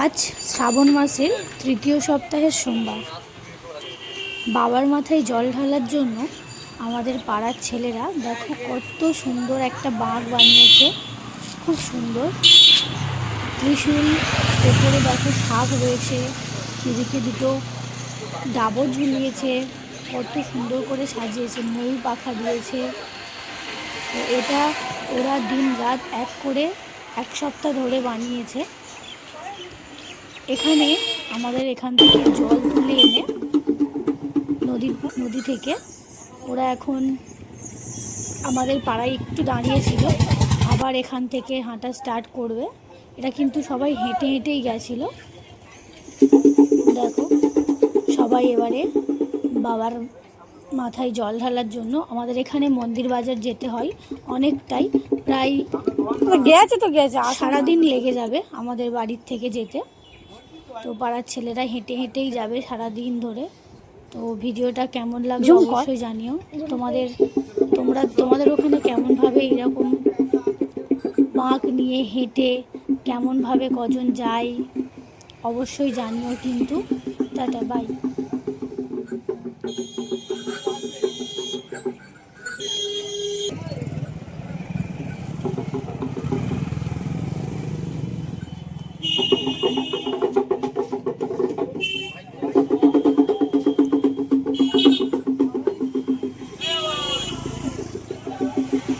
আজ শ্রাবণ মাসের তৃতীয় সপ্তাহের সোমবার। বাবার মাথায় জল ঢালার জন্য আমাদের পাড়ার ছেলেরা দেখো কত সুন্দর একটা বাঁক বানিয়েছে। খুব সুন্দর। ত্রিশূল, ওপরে দেখো শাক রয়েছে, এদিকে দুটো ডাবর ঝুলিয়েছে, কত সুন্দর করে সাজিয়েছে, ময়ূর পাখা দিয়েছে। এটা ওরা দিন রাত এক করে এক সপ্তাহ ধরে বানিয়েছে। এখানে আমাদের এখান থেকে জল তুলে এনে নদী নদী থেকে ওরা এখন আমাদের পাড়ায় একটু দাঁড়িয়েছিল। আবার এখান থেকে হাঁটা স্টার্ট করবে। এটা কিন্তু সবাই হেঁটে হেঁটেই গেছিল। দেখো সবাই এবারে বাবার মাথায় জল ঢালার জন্য আমাদের এখানে মন্দির বাজার যেতে হয় অনেকটাই। প্রায় গেছে তো গেছে। সারাদিন লেগে যাবে আমাদের বাড়ির থেকে যেতে। তো পাড়ার ছেলেরা হেঁটে হেঁটেই যাবে সারা দিন ধরে। তো ভিডিওটা কেমন লাগবে অবশ্যই জানিও। তোমাদের তোমরা তোমাদের ওখানে কেমনভাবে এরকম বাঁক নিয়ে হেঁটে কেমনভাবে কজন যায় অবশ্যই জানিও কিন্তু। টাটা বাই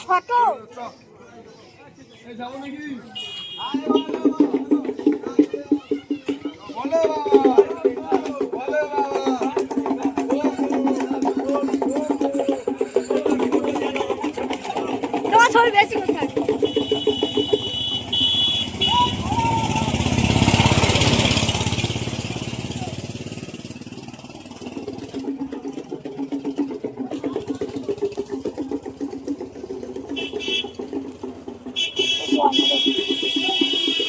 ফটো যাব নাকি বলো বাবা Tchau, tchau, tchau.